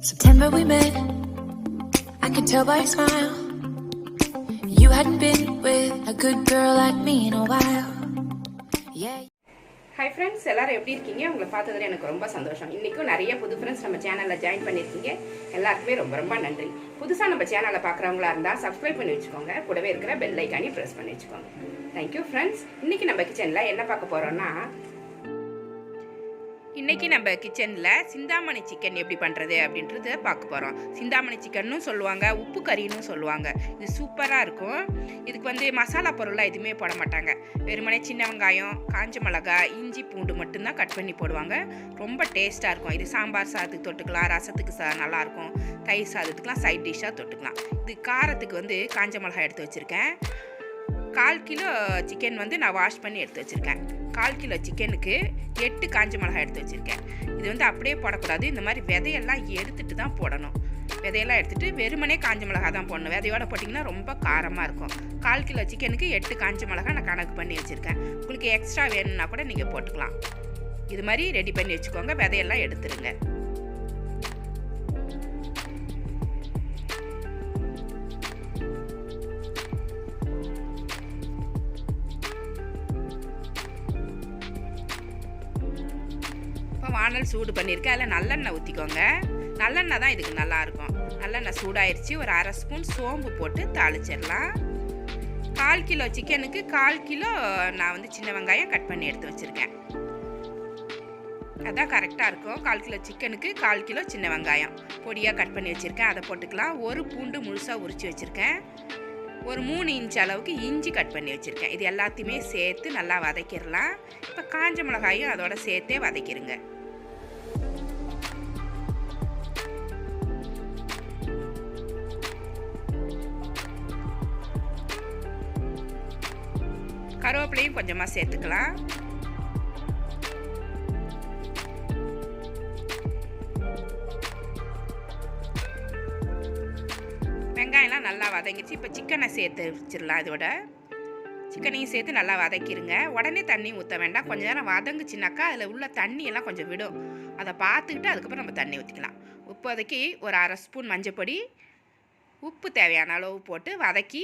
September we met. I could tell by your smile. You hadn't been with a good girl like me in a while. Yeah. Hi friends எல்லாரும் எப்படி இருக்கீங்க? உங்களை பார்த்ததுல எனக்கு ரொம்ப சந்தோஷம். இன்றைக்கும் நிறைய புது ஃப்ரெண்ட்ஸ் நம்ம சேனலில் ஜாயின் பண்ணியிருக்கீங்க. எல்லாருக்குமே ரொம்ப ரொம்ப நன்றி. புதுசாக நம்ம சேனலை பார்க்குறவங்களா இருந்தால் சப்ஸ்கிரைப் பண்ணி வச்சுக்கோங்க. கூடவே இருக்கிற பெல் ஐக்கானி ப்ரெஸ் பண்ணி வச்சுக்கோங்க. தேங்க்யூ ஃப்ரெண்ட்ஸ் இன்றைக்கி நம்ம கிச்சனில் என்ன பார்க்க போகிறோன்னா இன்றைக்கி நம்ம கிச்சனில் சிந்தாமணி சிக்கன் எப்படி பண்ணுறது அப்படின்றது பார்க்க போகிறோம் சிந்தாமணி சிக்கன்னு சொல்லுவாங்க உப்பு கறின்னு சொல்லுவாங்க. இது சூப்பராக இருக்கும். இதுக்கு வந்து மசாலா பொருள்லாம் எதுவுமே போட மாட்டாங்க. வெறுமனே சின்ன வெங்காயம் காஞ்ச மிளகாய் இஞ்சி பூண்டு மட்டும்தான் கட் பண்ணி போடுவாங்க. ரொம்ப டேஸ்ட்டாக இருக்கும். இது சாம்பார் சாதத்துக்கு தொட்டுக்கலாம் ரசத்துக்கு சா நல்லாயிருக்கும் தயிர் சாதத்துக்குலாம் சைட் டிஷ்ஷாக தொட்டுக்கலாம். இது காரத்துக்கு வந்து காஞ்ச மிளகாய் எடுத்து வச்சுருக்கேன். கால் கிலோ சிக்கன் வந்து நான் வாஷ் பண்ணி எடுத்து வச்சுருக்கேன். கால் கிலோ சிக்கனுக்கு எட்டு காஞ்ச மிளகாய் எடுத்து வச்சுருக்கேன். இது வந்து அப்படியே போடக்கூடாது. இந்த மாதிரி விதையெல்லாம் எடுத்துகிட்டு தான் போடணும். விதையெல்லாம் எடுத்துகிட்டு வெறுமனே காஞ்ச மிளகாய் தான் போடணும். விதையோட போட்டிங்கன்னா ரொம்ப காரமாக இருக்கும். கால் கிலோ சிக்கனுக்கு எட்டு காஞ்ச மிளகாய் நான் கணக்கு பண்ணி வச்சுருக்கேன். உங்களுக்கு எக்ஸ்ட்ரா வேணும்னா கூட நீங்கள் போட்டுக்கலாம். இது மாதிரி ரெடி பண்ணி வச்சுக்கோங்க. விதையெல்லாம் எடுத்துருங்க. இப்போ வானல் சூடு பண்ணியிருக்கேன் அதில் நல்லெண்ணெய் ஊற்றிக்கோங்க நல்லெண்ணெய் தான் இதுக்கு நல்லாயிருக்கும். நல்லெண்ணெய் சூடாயிருச்சு. ஒரு அரை ஸ்பூன் சோம்பு போட்டு தாளிச்சிடலாம். கால் கிலோ சிக்கனுக்கு கால் கிலோ நான் வந்து சின்ன வெங்காயம் கட் பண்ணி எடுத்து வச்சுருக்கேன். அதான் கரெக்டாக இருக்கும். கால் கிலோ சிக்கனுக்கு கால் கிலோ சின்ன வெங்காயம். பொடியாக கட் பண்ணி வச்சுருக்கேன். அதை போட்டுக்கலாம். ஒரு பூண்டு முழுசாக உரித்து வச்சுருக்கேன். ஒரு மூணு இன்ச் அளவுக்கு இஞ்சி கட் பண்ணி வச்சுருக்கேன். இது எல்லாத்தையுமே சேர்த்து நல்லா வதக்கிடலாம். இப்போ காஞ்ச மிளகாயும் அதோட சேர்த்தே வதக்கிடுங்க கருவேப்பிலையும் கொஞ்சமாக சேர்த்துக்கலாம். வெங்காயம்லாம் நல்லா வதங்கிச்சு இப்போ சிக்கனை சேர்த்து வச்சிடலாம் இதோட. சிக்கனையும் சேர்த்து நல்லா வதக்கிடுங்க உடனே தண்ணி ஊற்ற வேண்டாம். கொஞ்சம் நேரம் வதங்குச்சுனாக்கா அதில் உள்ள தண்ணியெல்லாம் கொஞ்சம் விடும். அதை பார்த்துக்கிட்டு அதுக்கப்புறம் நம்ம தண்ணி ஊற்றிக்கலாம் இப்போதைக்கு ஒரு அரை ஸ்பூன் மஞ்சப்பொடி உப்பு தேவையான அளவு போட்டு வதக்கி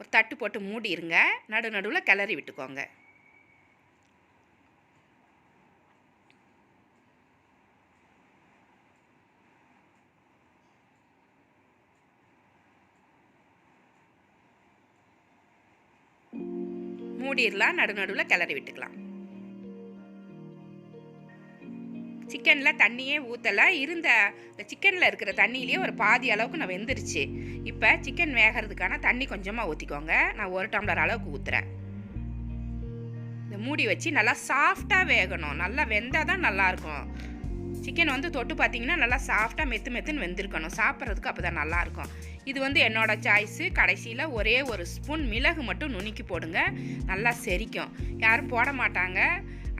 ஒரு தட்டு போட்டு மூடிடுங்க நடு நடுவில் கிளறி விட்டுக்கோங்க. மூடிடலாம் நடு நடுவில் கிளறி விட்டுக்கலாம். சிக்கனில் தண்ணியே ஊற்றலை இருந்த இந்த சிக்கனில் இருக்கிற தண்ணியிலேயே ஒரு பாதி அளவுக்கு நான் வெந்துருச்சு. இப்போ சிக்கன் வேகிறதுக்கான தண்ணி கொஞ்சமாக ஊற்றிக்கோங்க நான் ஒரு டம்ளர் அளவுக்கு ஊற்றுறேன் இந்த மூடி வச்சு நல்லா சாஃப்டாக வேகணும். நல்லா வெந்தால் தான் நல்லாயிருக்கும். சிக்கன் வந்து தொட்டு பார்த்தீங்கன்னா நல்லா சாஃப்டாக மெத்து மெத்துன்னு வெந்திருக்கணும். சாப்பிட்றதுக்கு அப்போ தான் நல்லாயிருக்கும். இது வந்து என்னோடய சாய்ஸு கடைசியில் ஒரே ஒரு ஸ்பூன் மிளகு மட்டும் நுணுக்கி போடுங்க. நல்லா செரிக்கும். யாரும் போட மாட்டாங்க.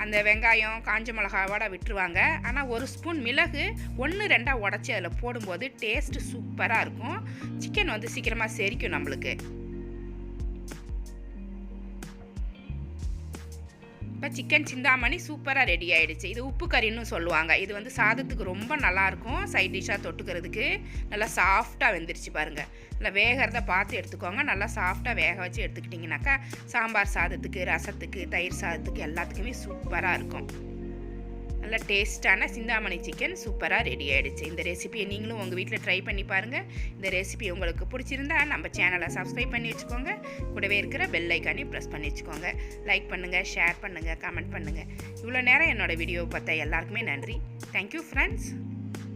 அந்த வெங்காயம் காஞ்ச மிளகாவோட விட்டுருவாங்க. ஆனால் ஒரு ஸ்பூன் மிளகு ஒன்று ரெண்டாக உடச்சி அதில் போடும்போது டேஸ்ட்டு சூப்பராக இருக்கும். சிக்கன் வந்து சீக்கிரமாக செரிக்கும் நம்மளுக்கு. இப்போ சிக்கன் சிந்தாமணி சூப்பராக ரெடி ஆகிடுச்சு இது உப்பு கறின்னு சொல்லுவாங்க. இது வந்து சாதத்துக்கு ரொம்ப நல்லாயிருக்கும். சைட் டிஷ்ஷாக தொட்டுக்கிறதுக்கு நல்லா சாஃப்டாக வெந்துருச்சு பாருங்கள் நல்லா வேகிறத பார்த்து எடுத்துக்கோங்க. நல்லா சாஃப்டாக வேக வச்சு எடுத்துக்கிட்டிங்கனாக்கா சாம்பார் சாதத்துக்கு ரசத்துக்கு தயிர் சாதத்துக்கு எல்லாத்துக்குமே சூப்பராக இருக்கும். நல்ல டேஸ்ட்டான சிந்தாமணி சிக்கன் சூப்பராக ரெடி ஆகிடுச்சு இந்த ரெசிபியை நீங்களும் உங்கள் வீட்டில் ட்ரை பண்ணி பாருங்கள் இந்த ரெசிபி உங்களுக்கு பிடிச்சிருந்தா நம்ம சேனலை சப்ஸ்கிரைப் பண்ணி வச்சுக்கோங்க. கூடவே இருக்கிற பெல் ஐக்கானையும் ப்ரெஸ் பண்ணி வச்சுக்கோங்க. லைக் பண்ணுங்கள் ஷேர் பண்ணுங்கள் கமெண்ட் பண்ணுங்கள் இவ்வளோ நேரம் என்னோடய வீடியோவை பார்த்தா எல்லாருக்குமே நன்றி. Thank you friends